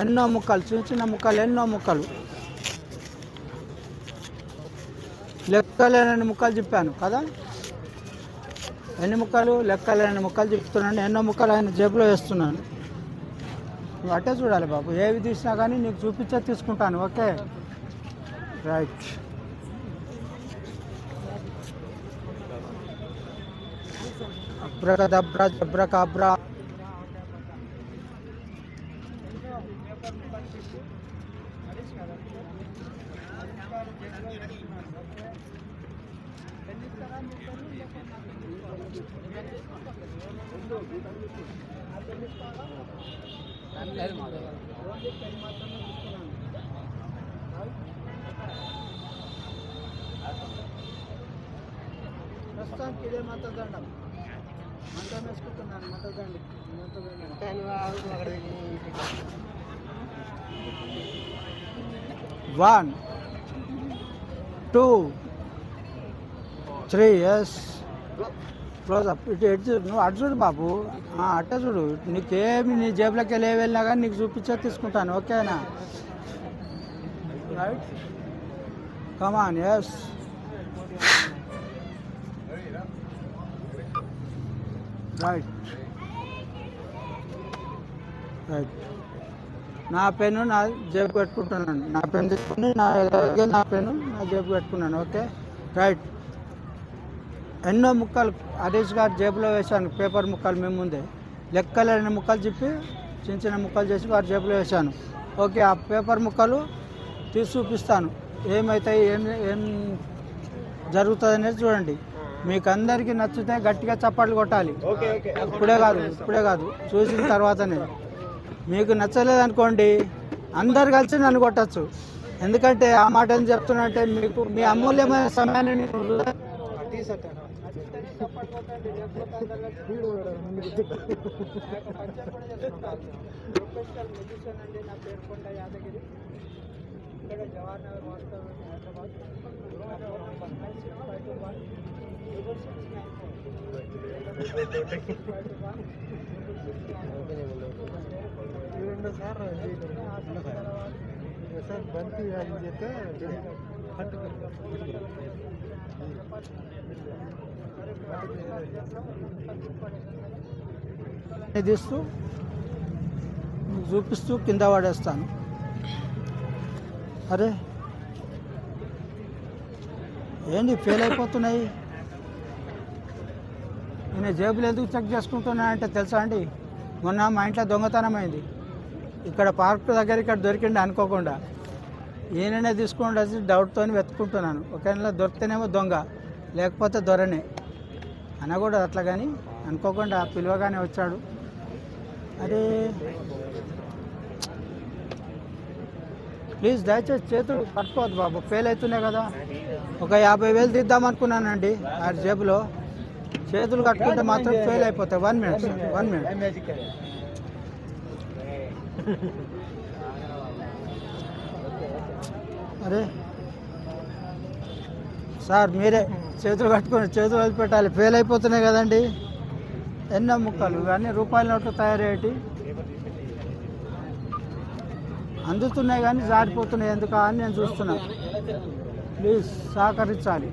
ఎన్నో ముక్కలు చిన్న చిన్న ముక్కలు ఎన్నో ముక్కలు. లెక్కలేనన్ని ముక్కలు చెప్పాను కదా? ఎన్ని ముక్కలు? లెక్కలేనన్ని ముక్కలు చెప్తున్నాను ఎన్నో ముక్కలు ఆయన జేబులో వేస్తున్నాను. నువ్వు అట్టే చూడాలి బాబు ఏవి తీసినా కానీ నీకు చూపించే తీసుకుంటాను ఓకే? రైట్. అబ్రకదబ్ర జబ్రకాబ్రా. ప్రస్తుతానికి ఇదే మతదండం మంటం వేసుకుంటున్నాను మతదండి one two three yes close up ఇటు ఎటు చూడు. నువ్వు అటు చూడు బాబు. అట్ట అట్టే చూడు. నీకేమి నీ జేబులోకి వెళ్ళి వెళ్ళినా కానీ నీకు చూపించే తీసుకుంటాను. ఓకేనా? Right come on yes right right నా పెన్ను నా జేబు పెట్టుకుంటున్నాను. నా పెన్ తీసుకుని నా నా పెన్ను నా జేబు పెట్టుకున్నాను. ఓకే? రైట్ ఎన్నో ముక్కలు హరీష్ గారు జేబులో వేశాను పేపర్ ముక్కలు మేము ముందే. లెక్కలేని ముక్కలు చెప్పి చిన్న చిన్న ముక్కలు చేసి వారి జేబులో వేశాను. ఓకే ఆ పేపర్ ముక్కలు తీసి చూపిస్తాను. ఏమవుతాయి ఏం ఏం జరుగుతుంది అనేది చూడండి. మీకు అందరికీ నచ్చితే గట్టిగా చప్పట్లు కొట్టాలి. ఇప్పుడే కాదు ఇప్పుడే కాదు. చూసిన తర్వాతనే. మీకు నచ్చలేదు అనుకోండి అందరు కలిసి నన్ను కొట్టచ్చు. ఎందుకంటే ఆ మాట ఏం చెప్తున్నా అంటే మీకు మీ అమూల్యమైన సమయాన్ని చేశాక వీడు ప్రొఫెషనల్ మ్యూజిషియన్ అండి నా పేరు కొండ యాదగిరి ఇక్కడ జవహర్ నగర్ వాస్తవ హైదరాబాద్ సార్ నేను వృధా- తీస్తూ చూపిస్తూ కింద పడేస్తాను. అరే ఏంటి ఫెయిల్ అయిపోతున్నాయి? నేను జేబులు ఎందుకు చెక్ చేసుకుంటున్నానంటే తెలుసా అండి? మొన్న మా ఇంట్లో దొంగతనం అయింది. ఇక్కడ పార్క్ దగ్గర ఇక్కడ దొరికిండి అనుకోకుండా. ఈయననే తీసుకోండి వచ్చి డౌట్తో వెతుకుంటున్నాను ఒకవేళ దొరికితేనేమో దొంగ లేకపోతే దొరనే. అనకూడదు అట్లా కానీ అనుకోకుండా పిలువగానే వచ్చాడు. అరే ప్లీజ్ దయచేసి చేతులు పట్టుకోవద్దు బాబు. ఫెయిల్ అవుతున్నాయి కదా. ఒక యాభై వేలు తీద్దాం అనుకున్నానండి ఆ జేబులో. చేతులు కట్టుకుంటే మాత్రం ఫెయిల్ అయిపోతాయి. One minute one minute. అరే. సార్ మీరే చేతులు కట్టుకొని చేతులు వదిలిపెట్టాలి. ఫెయిల్ అయిపోతున్నాయి కదండి. ఎన్నో ముక్కలు ఇవన్నీ రూపాయల నోట్లు తయారయ్యేటి అందుతున్నాయి కానీ జారిపోతున్నాయి. ఎందుకు అని నేను చూస్తున్నా. ప్లీజ్ సహకరించాలి.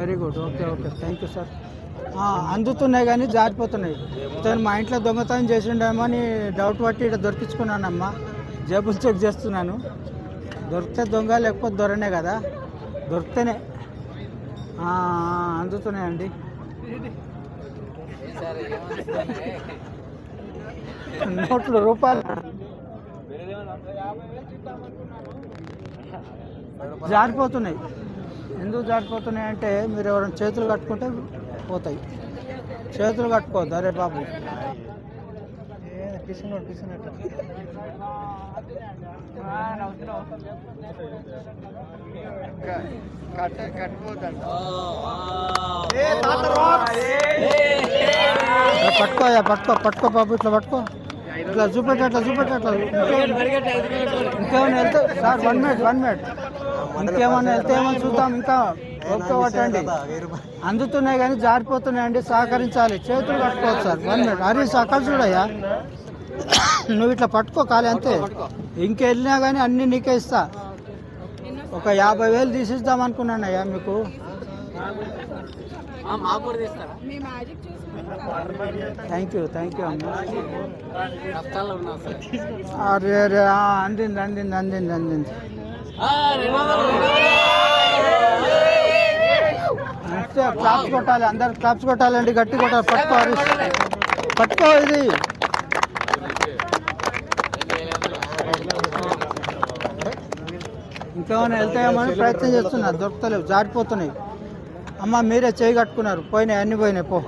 Very good okay okay thank you sir అందుతున్నాయి కానీ జారిపోతున్నాయి. తను మా ఇంట్లో దొంగతనం చేసిండేమో అని డౌట్ పట్టి ఇక్కడ దొరికించుకున్నానమ్మా. జేబులు చెక్ చేస్తున్నాను. దొరికితే దొంగ లేకపోతే దొరనే కదా. దొరికితేనే. అందుతున్నాయండి. నోట్లు రూపాయలు. జారిపోతున్నాయి. ఎందుకు జారిపోతున్నాయి అంటే మీరు ఎవరైనా చేతులు కట్టుకుంటే పోతాయి. చేతులు కట్టుకోవద్దు అరే బాబు? అరే పట్టుకోయా పట్టుకో పట్టుకో బాబు ఇట్లా పట్టుకో. ఇట్లా చూపెట్టు అట్లా చూపెట్టు అట్లా ఇంకేమైనా వెళ్తే sir one minute one minute ఇంకేమైనా వెళ్తే ఏమని చూద్దాం ఇంకా. పట్టండి అందుతున్నాయి కానీ జారిపోతున్నాయండి సహకరించాలి. చేతులు కట్టుకోవచ్చు సార్. One minute. హరీష్ అక్కడ చూడయ్యా. నువ్వు ఇట్లా పట్టుకో కాలే అంతే. ఇంకెళ్ళినా కానీ అన్ని నీకే ఇస్తా. ఒక యాభై వేలు తీసిద్దాం అనుకున్నానయ్యా మీకు. థ్యాంక్ యూ థ్యాంక్ యూ అమ్మా. అరే అరే అందింది అందింది అందింది అందింది. క్లాప్స్ కొట్టాలి అందరు క్లాప్స్ కొట్టాలండి గట్టి కొట్టాలి. పట్టుకో హరీష్. పట్టుకో ఇది. ఇంకేమైనా వెళ్తాయేమని ప్రయత్నం చేస్తున్నా దొరుకుతలేవు జారిపోతున్నాయి. అమ్మ మీరే చేయి కట్టుకున్నారు. పోయినాయి అన్ని పోయినాయి పో.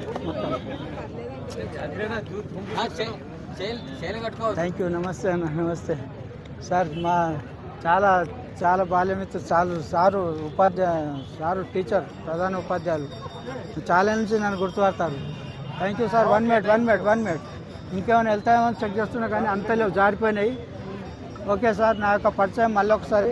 థ్యాంక్ యూ నమస్తే అన్న నమస్తే. సార్ మా చాలా చాలా బాల్యమిత్ర చాలు సారు ఉపాధ్యాయ సారు టీచర్ ప్రధాన ఉపాధ్యాయులు. చాలా నుంచి నన్ను గుర్తుపడతారు. Thank you sir one minute one minute one minute ఇంకేమైనా వెళ్తాయేమో చెక్ చేస్తున్నా కానీ అంత లేవు. జారిపోయినాయి. ఓకే సార్ నా యొక్క పరిచయం మళ్ళీ ఒకసారి